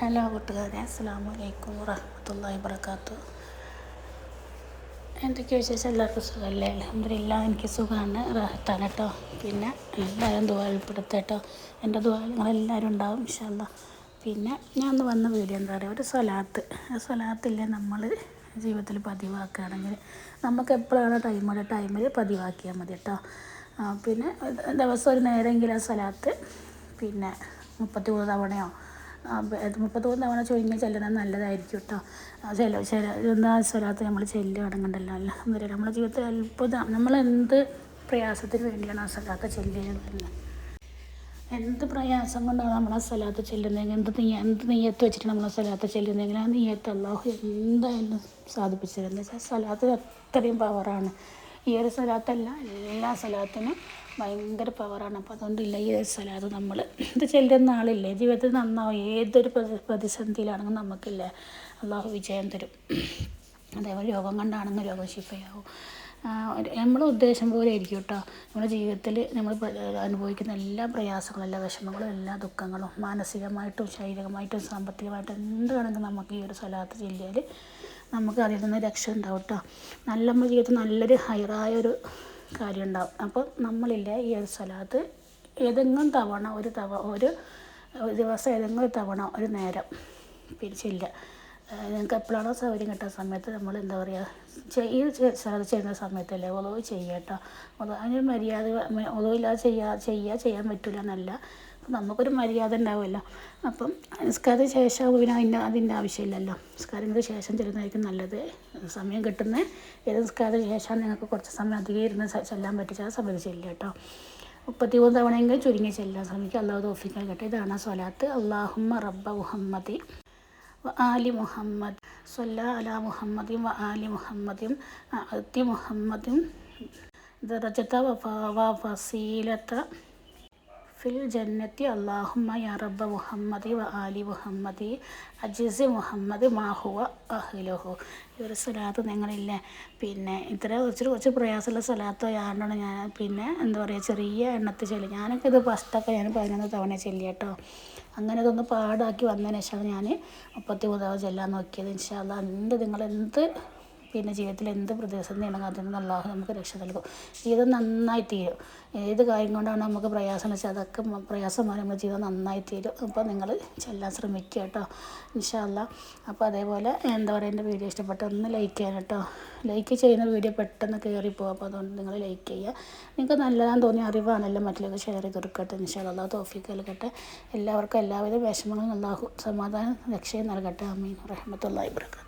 Hello കൂട്ടുകാരെ അസ്സാം വലൈക്കും വറഹമത്തല്ലാ വർക്കാത്തു എന്തൊക്കെ വിശേഷം? എല്ലാവർക്കും സുഖമല്ലേ? അലഹമില്ല എനിക്ക് സുഖമാണ് റാഹത്താണ് കേട്ടോ പിന്നെ എല്ലാവരും ദുബായിൽപ്പെടുത്ത കേട്ടോ എന്റെ ദുബായിൽ നിങ്ങളെല്ലാവരും ഉണ്ടാവും ഇഷ്ടമല്ല പിന്നെ ഞാൻ ഒന്ന് വന്ന വീഡിയോ എന്താ പറയുക ഒരു സ്വലാത്ത്. ആ സ്വലാത്തില്ലേ നമ്മൾ ജീവിതത്തിൽ പതിവാക്കുകയാണെങ്കിൽ നമുക്ക് എപ്പോഴാണ് ടൈമുള്ള ടൈമിൽ പതിവാക്കിയാൽ മതി കേട്ടോ. പിന്നെ ദിവസം ഒരു നേരമെങ്കിലും ആ സ്വലാത്ത് പിന്നെ മുപ്പത്തി മൂന്ന് തവണയോ മുപ്പത്തിമൂന്ന് തവണ ചൊരിഞ്ഞ് ചെല്ലുന്നത് നല്ലതായിരിക്കും കേട്ടോ ചില ചില എന്താ സ്വലാത്ത് നമ്മൾ ചെല്ലുകയാണെന്നുണ്ടല്ലോ അല്ല പറയുക നമ്മുടെ ജീവിതത്തിൽ അത്ഭുതം. നമ്മളെന്ത് പ്രയാസത്തിന് വേണ്ടിയാണ് ആ സ്വലാത്ത് ചെല്ലുന്നത് എന്ത് പ്രയാസം കൊണ്ടാണ് നമ്മൾ ആ സ്ഥലത്ത് ചെല്ലുന്നതെങ്കിൽ എന്ത് നീ എന്ത് നെയ്യത്ത് വെച്ചിട്ട് നമ്മൾ ആ സ്ഥലത്ത് ചെല്ലുന്നതെങ്കിൽ ആ നെയ്യത്ത് അള്ളാഹു എന്തായാലും സാധിപ്പിച്ചത്. എന്താ വെച്ചാൽ സ്ഥലത്ത് അത്രയും പവറാണ് ഈ ഒരു സ്ഥലത്തല്ല എല്ലാ സ്ഥലത്തിനും ഭയങ്കര പവറാണ് അപ്പോൾ അതുകൊണ്ടില്ല ഈ ഒരു സ്ഥലത്ത് നമ്മൾ ഇത് ചെല്ലുന്ന ആളില്ലേ? ജീവിതത്തിൽ നന്നാവും. ഏതൊരു പ്രതിസന്ധിയിലാണെങ്കിലും നമുക്കില്ല അള്ളാഹു വിജയം തരും. അതേപോലെ രോഗം കണ്ടാണെങ്കിൽ രോഗം ശിപ്പയാവും ഉദ്ദേശം പോലെ ആയിരിക്കും കേട്ടോ നമ്മുടെ ജീവിതത്തിൽ നമ്മൾ അനുഭവിക്കുന്ന എല്ലാ പ്രയാസങ്ങളും എല്ലാ വിഷമങ്ങളും എല്ലാ ദുഃഖങ്ങളും മാനസികമായിട്ടും ശാരീരികമായിട്ടും സാമ്പത്തികമായിട്ടും എന്താണെങ്കിലും നമുക്ക് ഈ ഒരു സ്ഥലത്ത് ചൊല്ലിയാൽ നമുക്ക് അതിൽ നിന്ന് രക്ഷ ഉണ്ടാവും കേട്ടോ നല്ല നമ്മുടെ ജീവിതത്തിൽ നല്ലൊരു ഹയറായൊരു കാര്യം ഉണ്ടാവും. അപ്പോൾ നമ്മളില്ലേ ഈ ഒരു സ്ഥലത്ത് ഏതെങ്കിലും തവണ ഒരു തവ ഒരു ദിവസം ഏതെങ്കിലും തവണ ഒരു നേരം പിരിച്ചില്ല നിങ്ങൾക്ക് എപ്പോഴാണോ സൗകര്യം കിട്ടുന്ന സമയത്ത് നമ്മൾ എന്താ പറയുക ഈ സ്ഥലത്ത് ചെയ്യുന്ന സമയത്തല്ലേ ഒളവ് ചെയ്യാം കേട്ടോ അതിന് മര്യാദ ഒളവില്ലാതെ ചെയ്യാ ചെയ്യുക ചെയ്യാൻ പറ്റില്ല എന്നല്ല. നമുക്കൊരു മര്യാദ ഉണ്ടാവുമല്ലോ. അപ്പം നിസ്കാരത്തിന് ശേഷം പിന്നെ അതിന്റെ അതിന്റെ ആവശ്യമില്ലല്ലോ. നിസ്കാരങ്ങൾക്ക് ശേഷം ചെല്ലുന്നതായിരിക്കും നല്ലത്. സമയം കിട്ടുന്ന ഏത് നിസ്കാരത്തിന് ശേഷം നിങ്ങൾക്ക് കുറച്ച് സമയം അധികം ഇരുന്ന് ചെല്ലാൻ പറ്റിച്ച ആ സമയത്ത് ചെല്ലുക കേട്ടോ. മുപ്പത്തി മൂന്ന് തവണയെങ്കിലും ചുരുങ്ങി ചെല്ലാൻ ശ്രമിക്കുക. അള്ളാഹു തോഫിക്കാൻ കേട്ടോ ഇതാണ് സ്വലാത്ത്. അള്ളാഹുമ്മ റബ്ബ മുഹമ്മദി വ ആലി മുഹമ്മദ്. സൊല്ല അല മുഹമ്മദിയും വ ആലി മുഹമ്മദിയും അത്തി മുഹമ്മദിയും ദറജത്ത വ ഫസീലത്ത ഫിൽ ജന്നത്തി അള്ളാഹുമ്മ യാ റബ്ബ മുഹമ്മദി വ ആലി മുഹമ്മദി അജിസ് മുഹമ്മദ് മാഹുവ അഹ്ലുഹു. ഈ ഒരു സ്വലാത്ത് നിങ്ങളില്ലേ? പിന്നെ ഇത്ര കുറച്ച് കുറച്ച് പ്രയാസമുള്ള സ്വലാത്ത് ആയതുകൊണ്ടാണ് ഞാൻ പിന്നെ എന്താ പറയുക ചെറിയ എണ്ണത്തിൽ ചൊല്ലി. ഞാനൊക്കെ ഇത് ഫസ്റ്റൊക്കെ ഞാൻ പതിനൊന്ന് തവണ ചൊല്ലി കേട്ടോ. അങ്ങനെ ഇതൊന്ന് പാടാക്കി വന്നതിന് ശേഷമാണ് ഞാൻ മുപ്പത്തി മൂന്നാമത് ചെല്ലാൻ നോക്കിയത്. ഇൻഷാല്ല എന്ത് നിങ്ങളെന്ത് പിന്നെ ജീവിതത്തിൽ എന്ത് പ്രതിസന്ധി ഉണ്ടെങ്കിൽ അതിൽ നിന്ന് അള്ളാഹു നമുക്ക് രക്ഷ നൽകും. ജീവിതം നന്നായി തീരും. ഏത് കാര്യം കൊണ്ടാണ് നമുക്ക് പ്രയാസം വെച്ചാൽ അതൊക്കെ പ്രയാസം മാറി നമ്മുടെ ജീവിതം നന്നായി തീരും. അപ്പോൾ നിങ്ങൾ ചെല്ലാൻ ശ്രമിക്കുക കേട്ടോ. ഇൻഷാല്ല അപ്പോൾ അതേപോലെ എന്താ പറയുക എന്റെ വീഡിയോ ഇഷ്ടപ്പെട്ട ഒന്ന് ലൈക്ക് ചെയ്യാൻ കേട്ടോ. ലൈക്ക് ചെയ്യുന്ന വീഡിയോ പെട്ടെന്ന് കയറിപ്പോകും അപ്പോൾ അതുകൊണ്ട് നിങ്ങൾ ലൈക്ക് ചെയ്യുക. നിങ്ങൾക്ക് നല്ലതാണെന്ന് തോന്നിയ അറിവാണല്ലോ മറ്റുള്ളവർക്ക് ഷെയർ ചെയ്ത് കൊടുക്കട്ടെ ഇൻഷാല്ല തോഫിക്ക് നൽകട്ടെ. എല്ലാവർക്കും എല്ലാവിധ വിഷമങ്ങളും അള്ളാഹു സമാധാനം രക്ഷയും നൽകട്ടെ. അമീൻ റഹ്മത്തുള്ള ഇബ്രക്കാത്ത്